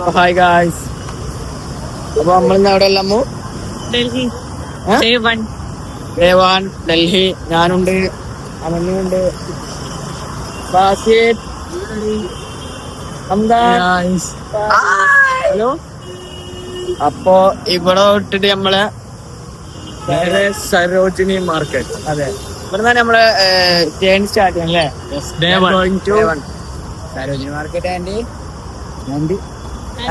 Hi guys അപ്പൊ നമ്മളിന്ന് എവിടെ അല്ലമ്മു ഡൽഹി. ദേവാൻ ഡൽഹി. ഞാനുണ്ട് ഹംദാൻ ഹലോ? അപ്പോ ഇവിടെ വിട്ടിട്ട് നമ്മളെ സരോജിനി മാർക്കറ്റ്. അതെ. ഇവിടെ തന്നെ നമ്മൾ സ്റ്റാർട്ട് ചെയ്യാം അല്ലേ. സരോജിനി മാർക്കറ്റ് ആൻഡ്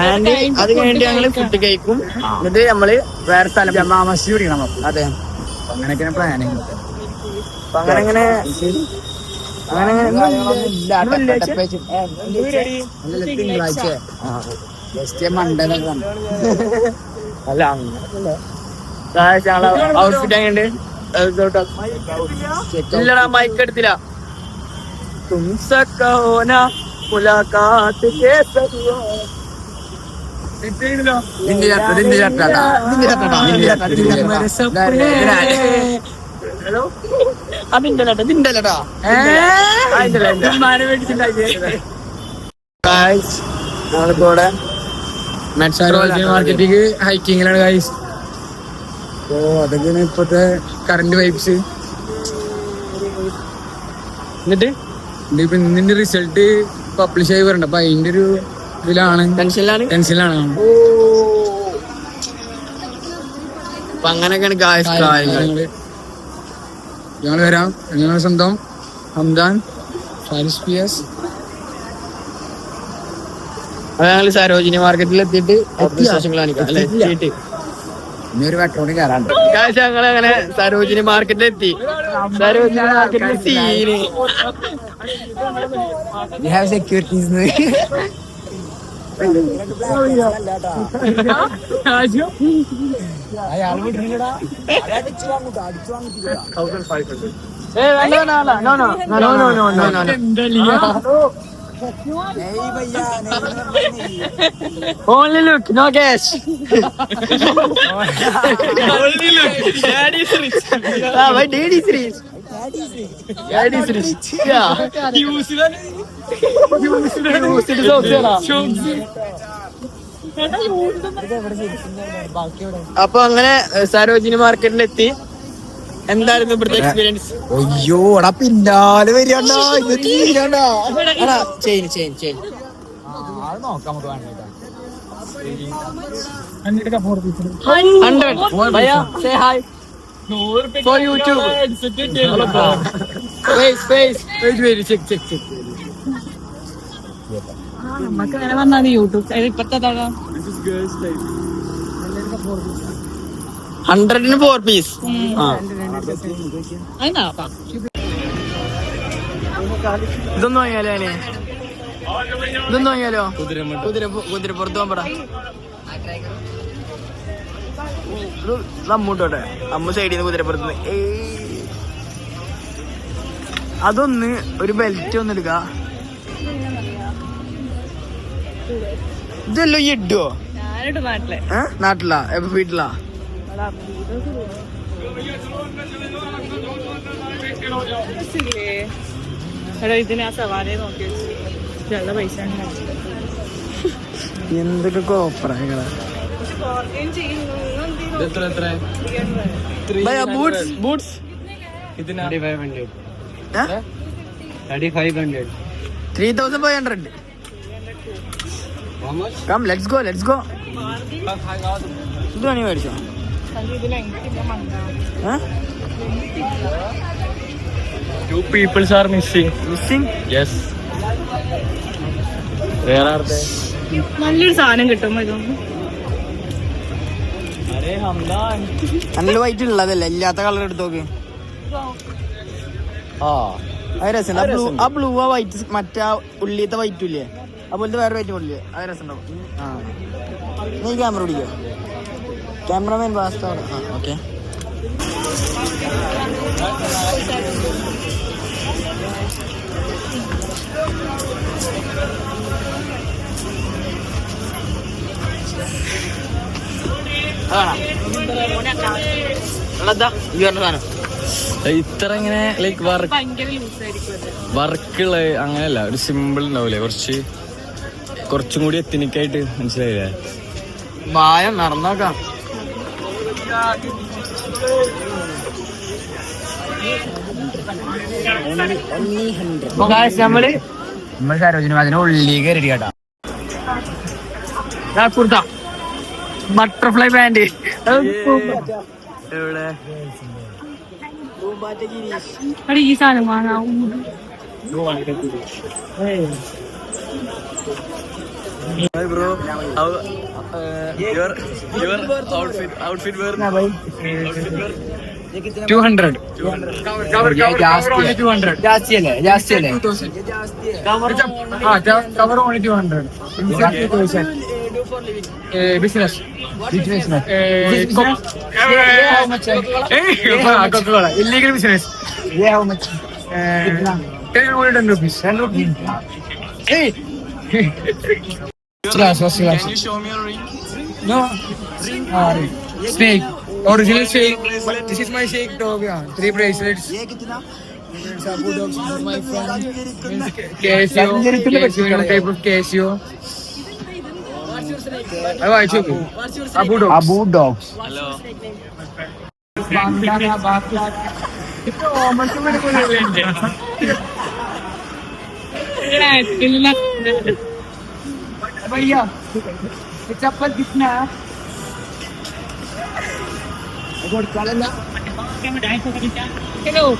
ആൻഡ് അത് കഴിഞ്ഞിട്ട് ഞങ്ങൾ ഫുഡ് കഴിക്കും. എന്നിട്ട് നമ്മൾ വേറെ സ്ഥലം ജമാ മസ്ജിദ് കുടിക്കണം അതെ. അങ്ങനെയൊക്കെയാണ് പ്ലാനിങ് അപ്പൊ അങ്ങനെ അങ്ങനെ അങ്ങനെ തിങ്കളാഴ്ച ജസ്റ്റ് മണ്ടനൊക്കെ അല്ല അങ്ങനെ ഔട്ട്ഫിറ്റ് അങ്ങനെ ഇല്ലടാ മൈക്ക് എടുത്തില്ല തുംസക്കോന മുലാഖാത്ത് കേ സരിയോ നിന്റെ ചട്ട നിന്റെ ചട്ടാ നിന്റെ ചട്ടാ നിന്റെ ചട്ടാ ഹലോ അതിന്റെ ലട്ട ഇതിന്റെ ലട്ടാ ഞങ്ങളിവിടെ സരോജിനി മാർക്കറ്റിക്ക് ഹൈക്കിങ്ങിലാണ് ഗൈസ് ഓ അതൊക്കെയാണ് ഇപ്പത്തെ കറന്റ് വൈബ്സ് എന്നിട്ട്? ഇതിപ്പോ ഇന്നിന്റെ റിസൾട്ട് പബ്ലിഷ് ആയി വരണ്ട. അപ്പൊ അതിന്റെ ഒരു ഇതിലാണ്. ടെൻഷനിലാണ് ടെൻഷനിലാണ് അപ്പൊ അങ്ങനെയൊക്കെയാണ് കാര്യങ്ങൾ ഞങ്ങൾ വരാം. ഞങ്ങൾ സ്വന്തം? ഹംദാൻ. ഫാരിസ് പി എസ് അത് ഞങ്ങൾ സരോജിനി മാർക്കറ്റിൽ എത്തിയിട്ട് എത്തിയിട്ട്. ഇനി ഒരു പെട്രോളിൽ കയറാണ്ട് ഗായ്സ് ഞങ്ങൾ അങ്ങനെ സരോജിനി മാർക്കറ്റിൽ എത്തി. സരോജിനി മാർക്കറ്റിൽ scene We Only look, no cash. Only look. Dad is rich. Ah, my dad is rich. Dad is rich. Yeah. Used it also, അപ്പൊ അങ്ങനെ സരോജിനി മാർക്കറ്റിൽ എത്തി എന്തായിരുന്നു ഇവിടുത്തെ എക്സ്പീരിയൻസ് അയ്യോ എടാ പിന്നാലെ വരികണ്ടാ ചെയിൻ ചെയിൻ ചെയിൻ. നോക്കാം നമുക്ക് ചെക്ക് നമുക്ക് അങ്ങനെ വന്നാൽ യൂട്യൂബ് ഇപ്പത്തെ ഹൺഡ്രഡിന് ഫോർ പീസ് ഇതൊന്നും വാങ്ങിയാലോ അല്ലേ ഇതൊന്നും വാങ്ങിയാലോ? കുതിര കുതിര പുറത്ത് പോകാൻ പറ. അമ്മൂട്ടോട്ടെ അമ്മ സൈഡിൽ നിന്ന് കുതിരപ്പുറത്ത് നിന്ന് അതൊന്ന് ഒരു ബെൽറ്റ് ഒന്ന് എടുക്ക. ഇതല്ലോ ഈ ഇടുവോ? നാട്ടിലെ. എപ്പ വീട്ടിലാ? ഇതിന് ആ സവാരിയെ നോക്കി നല്ല പൈസ എന്തൊക്കെ boots three thousand five hundred come let's go let's go Veni മേടിച്ചോ? Two peoples are missing. Missing? Yes. Where are they? നല്ലൊരു സാധനം കിട്ടുമ്പോ ഇതൊന്നും നല്ല വൈറ്റ് ഉള്ളതല്ലേ? ഇല്ലാത്ത കളർ എടുത്ത് നോക്ക്. അത് രസം ആ ബ്ലൂ ആ ബ്ലൂ ആ വൈറ്റ് മറ്റേ ഉള്ളിയത്തെ വൈറ്റ് ഇല്ലേ? അതുപോലത്തെ വേറെ വൈറ്റ് ഉള്ളില്ലേ അത് രസം ഉണ്ടാവും ആ. നീ ക്യാമറ പിടിക്കോ? ക്യാമറമാൻ വാസ്തവാണ് ആ ഓക്കെ ഇത്ര ഇങ്ങനെ ലൈക്ക് വർക്ക് വർക്കുള്ള അങ്ങനെയല്ല ഒരു സിമ്പിൾ ഉണ്ടാവില്ലേ കുറച്ച് കുറച്ചും കൂടി എത്തിനിക്കായിട്ട് മനസ്സിലായില്ലേ? വായ നടന്നോക്കാം. നമ്മൾ നമ്മൾ സരോജിനി അതിന് ഉള്ളി കയറി കേട്ടാ. കുർത്ത. ബട്ടർഫ്ലൈ പാന്റ് ഈ സാധനം വാങ്ങാം Hi bro, how uh, your your outfit outfit were outfit were two hundred two hundred ജാസ്തി അല്ലേ ജാസ്തി അല്ലേ cover only two hundred business illegal business ten rupees ten Rupees Class, first class. Can you show me your ring? No. Ah, ring. Snake. Original snake. This is my snake dog. Yeah. Three bracelets. Sabu dogs. This is my friend. Casio. Casio. New type of Casio. Oh, I took it. Abu dogs. पकड़ा है कितना भैया चप्पल कितना है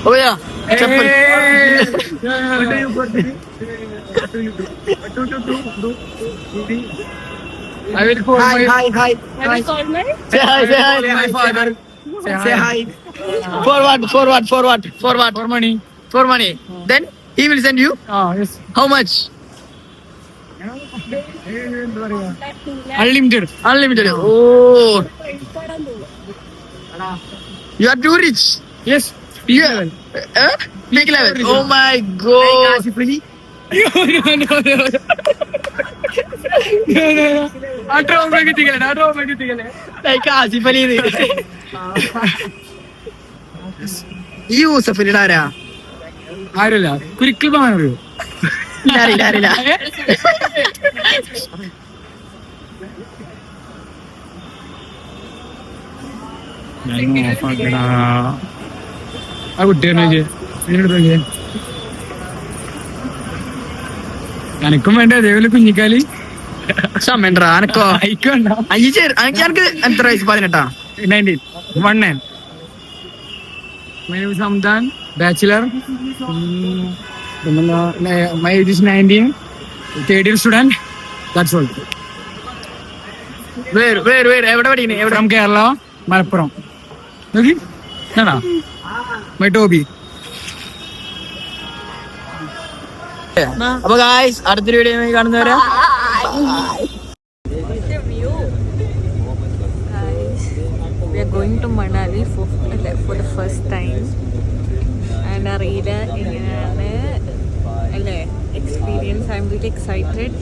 भैया चप्पल I will call hi, my hi, hi, hi. I will call my say hi, say hi, my father. Say hi. Forward, forward, forward, forward. For money. For money. Then he will send you Ah, yes. how much? Unlimited. Unlimited. Oh, you are too rich. Yes. You are, uh, big level. My god. ആട്ടോ എത്തിക്കലേ ആട്ടോ എത്തിക്കലേ Like Asif Ali ഇത്. ഈ യൂസഫ് അലിയുടെ ആരാ ആരല്ല കുരിക്കൽ പാണോ ഇല്ല, അറിയില്ല അറിയില്ല ആ കുട്ടിയാണ് എനക്കും വേണ്ട. അതേപോലെ കുഞ്ഞിക്കാലി സമയണ്ടാ ചേർ അനക്ക് എനിക്ക് എത്ര വയസ്സ്? പതിനെട്ടാ? Nineteen one nine my bachelor my age is nineteen third year student that's all where where where എവിടെ പഠിക്കണേ? എവിടെ? ഫ്രം കേരള മലപ്പുറം. നോക്കി ആണോ? മൈ ടോബി അപ്പൊ ഗായ്സ് അടുത്തൊരു വീഡിയോ കാണുന്നവരാ. Guys, we are going to Manali for, for the first time. And അറിയില്ല. എങ്ങനെയാണ്? അല്ലേ? Experience I am really excited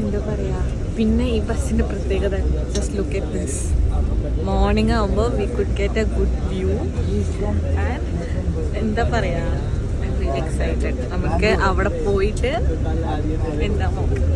എന്താ പറയാ? പിന്നെ ഈ ബസ്സിന്റെ പ്രത്യേകത. Just look at this morning ആകുമ്പോൾ we could get a good view and എന്താ പറയാ? ഐ എം വെരി എക്സൈറ്റഡ് നമുക്ക് അവിടെ പോയിട്ട് എന്താ നോക്കാം